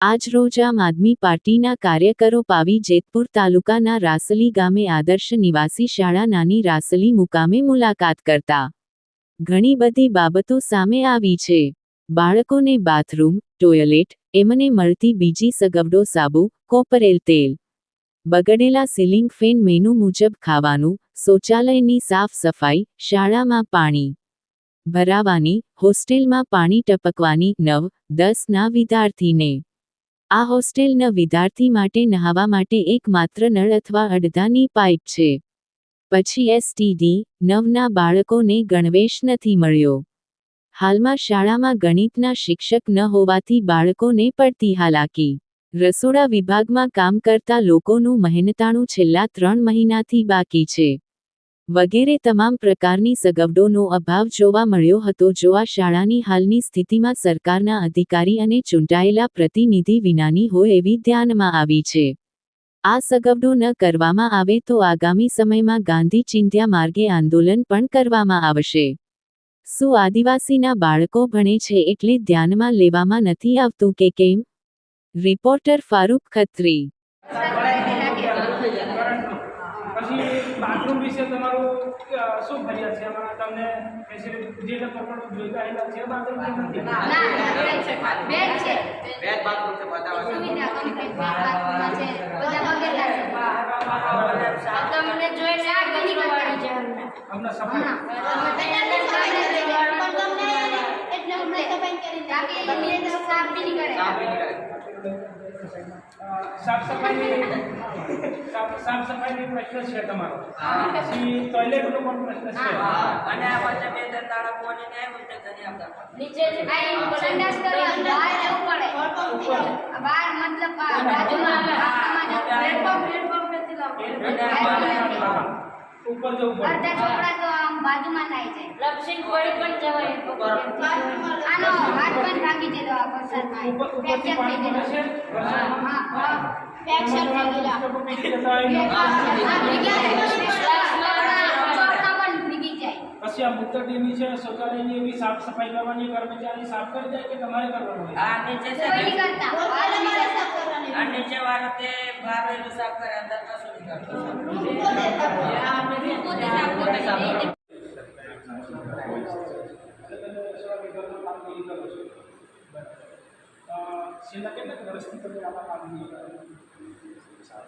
આજરોજ આમ આદમી પાર્ટીના કાર્યકરો પાવી જેતપુર તાલુકાના રાસલી ગામે આદર્શ નિવાસી શાળા નાની રાસલી મુકામે મુલાકાત કરતા ઘણી બધી બાબતો સામે આવી છે. બાળકોને બાથરૂમ, ટોયલેટ, એમને મળતી બીજી સગવડો સાબુ, કોપરેલ તેલ, બગડેલા સીલિંગ ફેન મેનુ મુજબ ખાવાનું, શૌચાલયની સાફ સફાઈ, શાળામાં પાણી ભરાવાની, હોસ્ટેલમાં પાણી ટપકવાની, નવ, દસના વિદ્યાર્થીને આ હોસ્ટેલના વિદ્યાર્થી માટે નહાવા માટે એકમાત્ર નળ અથવા અડધાની પાઇપ છે. પછી એસટીડી નવના બાળકોને ગણવેશ નથી મળ્યો. હાલમાં શાળામાં ગણિતના શિક્ષક ન હોવાથી બાળકોને પડતી હાલાકી. રસોડા વિભાગમાં કામ કરતા લોકોનું મહેનતાણું છેલ્લા ત્રણ મહિનાથી બાકી છે. વગેરે તમામ પ્રકારની સગવડોનો અભાવ જોવા મળ્યો હતો જો આ શાળાની હાલની સ્થિતિમાં સરકારના અધિકારી અને ચૂંટાયેલા પ્રતિનિધિ વિનાની હોય એવી ધ્યાનમાં આવી છે. આ સગવડો ન કરવામાં આવે તો આગામી સમયમાં ગાંધી ચિંધ્યા માર્ગે આંદોલન પણ કરવામાં આવશે. શું આદિવાસીના બાળકો ભણે છે એટલે ધ્યાનમાં લેવામાં નથી આવતું કે કેમ? રિપોર્ટર ફારૂક ખત્રી પછી બાથરૂમ વિશે તમારું અ, શું ફરિયાદ છે? એમાં તમને ફેસિલિટી જે લોકો પણ જોઈતા આવેલા છે બાથરૂમ કે નથી. ના બેડ છે બેડ છે. બેડ બાથરૂમ છે બધા સુવિધા કમ્પ્લીટ બાથરૂમ છે બધા વગેરે છે. તમને જોઈને આ ગલી કરવાની છે. અમને અમને સફાઈ તમે તૈયાર કરીને પણ તમને એટલે અમને સફાઈ કરી તાકી એની સાફ બી નહીં કરે. સાફ નહીં કરે. અ, સાફ સફાઈ સાફ સાફ સફાઈની પ્રશ્ન છે તમારો. પછી ટોયલેટનો પણ પ્રશ્ન છે. અને આ વચ્ચે બે દાડા કોને ન્યાય વચ્ચે જઈ આપતા. નીચે આ સંડાસ કરવા બહાર જવું પડે બહાર મતલબ બાજુમાં આમાં જવું. પ્લેટફોર્મ પ્લેટફોર્મ નથી બાથરૂમ ઉપર. જવું પડે અડધા છોકરા તો આમ બાજુમાં નાઈ જાય. લપસીન કોઈ પણ જવાય. ભાગી દીધો આ વરસાદમાં. ફ્રેક્ચર થઈ ગયેલો. હા હા ફ્રેક્ચર થઈ ગયેલા. પછી આ છે શૌચાલયની એવી સાફ સફાઈ કરવાની કર્મચારી સાફ કરી જાય કે તમારે કરવાનું આ નીચે છે કોઈ કરતા. આ નીચે વાળો તે બહાર સાફ કરે અંદર કશું નહીં કરતો પોતે સાફ પોતે સાફ અ, છેલ્લા કેટલાક વર્ષથી તમે કરો છો?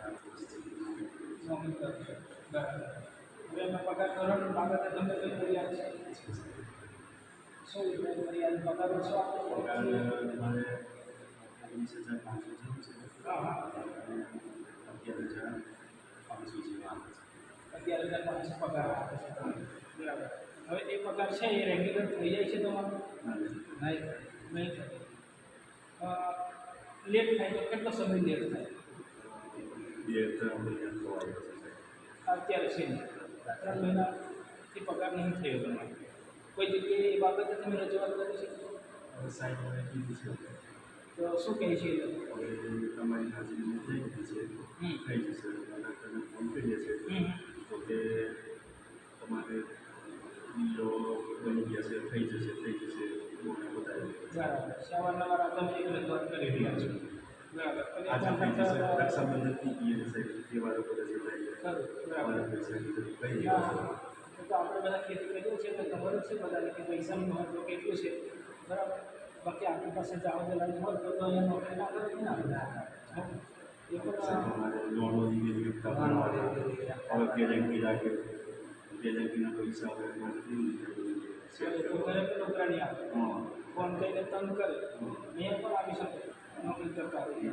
નોકરી કરો. હવે એમાં પગાર ધોરણ બાબતે તમને કઈ ફરિયાદ છે શું ફરિયાદ પગાર ઓછો આપો પગાર મારે વીસ હજાર પાંચસો જેવું છે અગિયાર હજાર પાંચસો જેવા આવે છે અગિયાર હજાર પાંચસો પગાર આપે છે બરાબર હવે એ પગાર છે એ રેગ્યુલર થઈ જાય છે તમારો નહીં નહીં થાય લેટ થાય તો કેટલો સમય લેટ થાય? બે ત્રણ મહિના અત્યારે છે ને ત્રણ મહિનાથી પગાર નહીં થયો તમારે. કોઈ જગ્યાએ એ બાબતે તમે રજૂઆત કરી છે સાહેબ મને કીધું છે તો શું કહે છે? તમારી હાજરી થઈ ગઈ છે. હમ. થઈ જશે અને તમે ફોન કરીએ છે હમ. તો કે તમારે બની ગયા છે થઈ જશે થઈ જશે. બરાબર. આ તમે એક રજૂઆત કરી રહ્યા છો. બરાબર. છે તહેવારો ગયા હા. તો આપણે બધા ખેતી કરીએ છે તો ખબર છે બધાને કે પૈસાનું મહત્વ કેટલું છે. બરાબર. બાકી આપણી પાસે જાવ જલાની હોય તો અહીંયા નોકરી ના કરે ને એ પણ લોનો વિકતા ભરવાના હવે ગેરંટી રાખે ગેરંટીના પૈસા હવે એ તો ઘરે પણ નોકરાણી આપે હા ફોન કરીને તંગ કરે અહીંયા પણ આવી શકે નોકરી કરતા હોય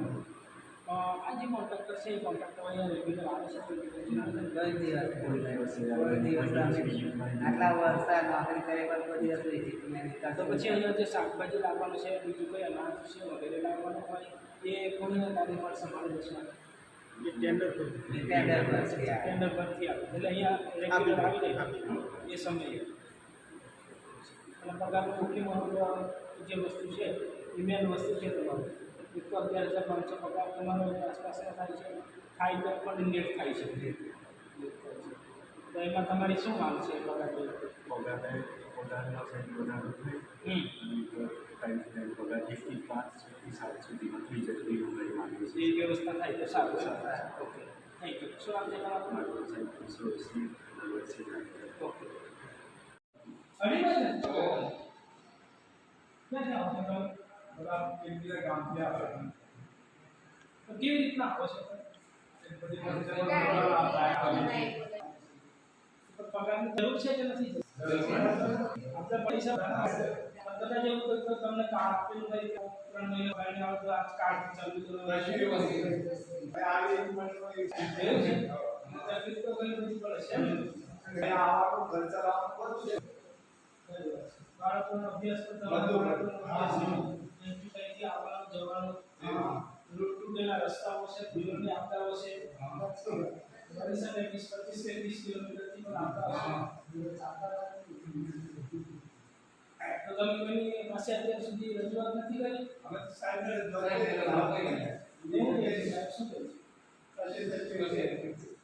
અ, આ જે કોન્ટ્રાક્ટર છે એ કોન્ટ્રાક્ટર અહીંયા રેગ્યુલર આવે છે કોઈ દિવસ કોઈ દિવસ કોઈ દિવસ કોઈ દિવસ આટલા વર્ષ નોકરી કરે પણ કોઈ દિવસ વિઝિટ મેં તો પછી અહીંયા જે શાકભાજી લાવવાનું છે બીજું કોઈ અનાજ છે વગેરે લાવવાનું હોય એ કોની તારીખ પર સંભાળી જશે એ ટેન્ડર પર ટેન્ડર પરથી આવે. ટેન્ડર પરથી આવે એટલે અહીંયા રેગ્યુલર આવી જાય એ સમયે અને પ્રકારનું મુખ્ય મહત્વ જે વસ્તુ છે એ મેન વસ્તુ છે તમારું. એક તો અગિયાર હજાર પાંચસો પગાર તમારો આસપાસ થાય છે થાય તો પણ લેટ થાય છે તો એમાં તમારી શું માંગ છે પગાર પગારે પગારમાં સાહેબ વધારો થાય. પગાર એકથી પાંચથી સાત સુધીમાં થઈ જાય એવી અમારી માંગણી છે. એ વ્યવસ્થા થાય તો સારું. સારું ઓકે થેન્ક યુ શું નામ છે તમારું? મારું સાહેબ કેવી રીતના પૈસા કદાચ એવું તમને કાર્ડ આપેલું હોય કે ત્રણ મહિના બાઈને આવે તો આ કાર્ડ ચાલુ કરો આવી એક છે તકલીફ તો ઘણી છે આ ચલાવવાનું બધું છે બાળકોનો અભ્યાસ તો બધું, તમારો બધું. બાળકોનો અભ્યાસ છે. અહીંથી ત્યાંથી આવવાનું જવાનું. હા. લૂંટ રસ્તાઓ છે ભીડની આપદાઓ છે. બની શકે વીસ પચીસ કે ત્રીસ કિલોમીટરથી પણ આવતા હશે તો તમે કોઈની પાસે અત્યાર સુધી રજૂઆત નથી કરી? અમે સાહેબને સાહેબ શું કહે છે?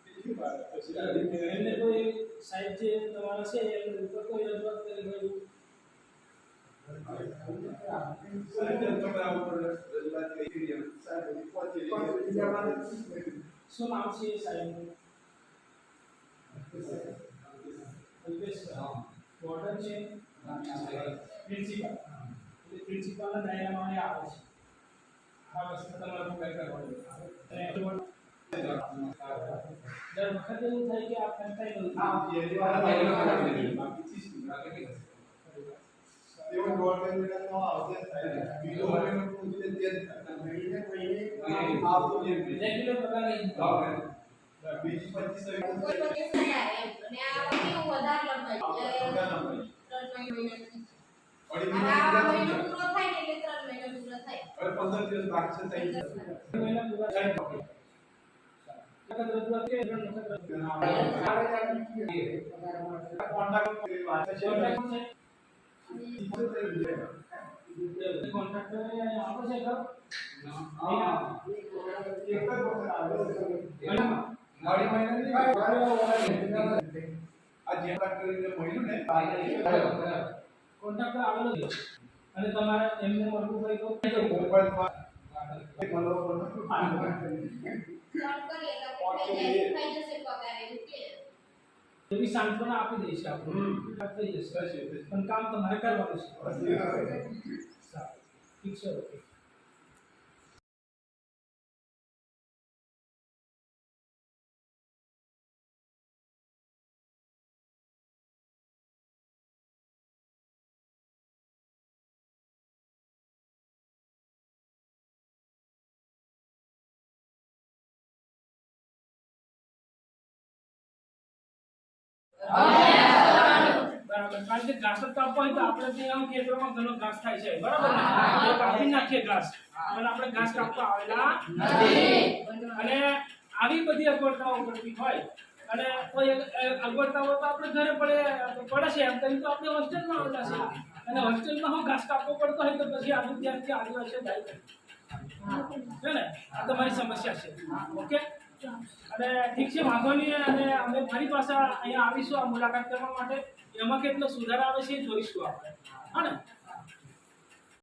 પ્રિન્સિપાલ પ્રિન્સિપાલના દાયરામાં આવે છે. આ વસ્તુ તમારે ભોગાઈ દર વખતે એવું થાય કે આ કંટાઈ ગયું રેગ્યુલર પગાર નહીં બીજી પચીસ કોઈ પણ કેસ ના આવે એમ. અને આ કેવું વધારે લંબાઈ જાય. ત્રણ મહિનાની. અને આ મહિનો પૂરો થાય ને એટલે ત્રણ મહિના પૂરો થાય પંદર દિવસ બાકી છે થઈ. મહિના પૂરા થાય કોન્ટ્રાક્ટર આવેલો અને તમારે એમને મળવું હોય તો મોબાઈલમાં એવી સાંત્વના આપી દઈશ આપણે થઈ જશે પણ કામ તમારે કરવાનું છે. ઠીક છે ઓકે. બરાબર. કારણ કે ઘાસ જ કાપવા હોય તો આપણે ત્યાં ખેતરમાં ઘણો ઘાસ થાય છે. બરાબર ને? કાપી નાખીએ ઘાસ. પણ આપણે ઘાસ કાપવા આવેલા અને આવી બધી અગવડતાઓ પડતી હોય. અને કોઈ અગવડતાઓ તો આપણે ઘરે પડે પડે છે. એમ કરીને તો આપણે હોસ્ટેલમાં આવેલા છે. અને હોસ્ટેલમાં હું ઘાસ કાપવો પડતો હોય તો પછી આ વિદ્યાર્થી આદિવાસી જાય છે ને? આ તમારી સમસ્યા છે. ઓકે? અને ઠીક છે, વાંધો નહીં, અને અમે ફરી પાછા અહીંયા આવીશું આ મુલાકાત કરવા માટે. એમાં કેટલો સુધાર આવે છે જોઈશું આપણે. હા ને?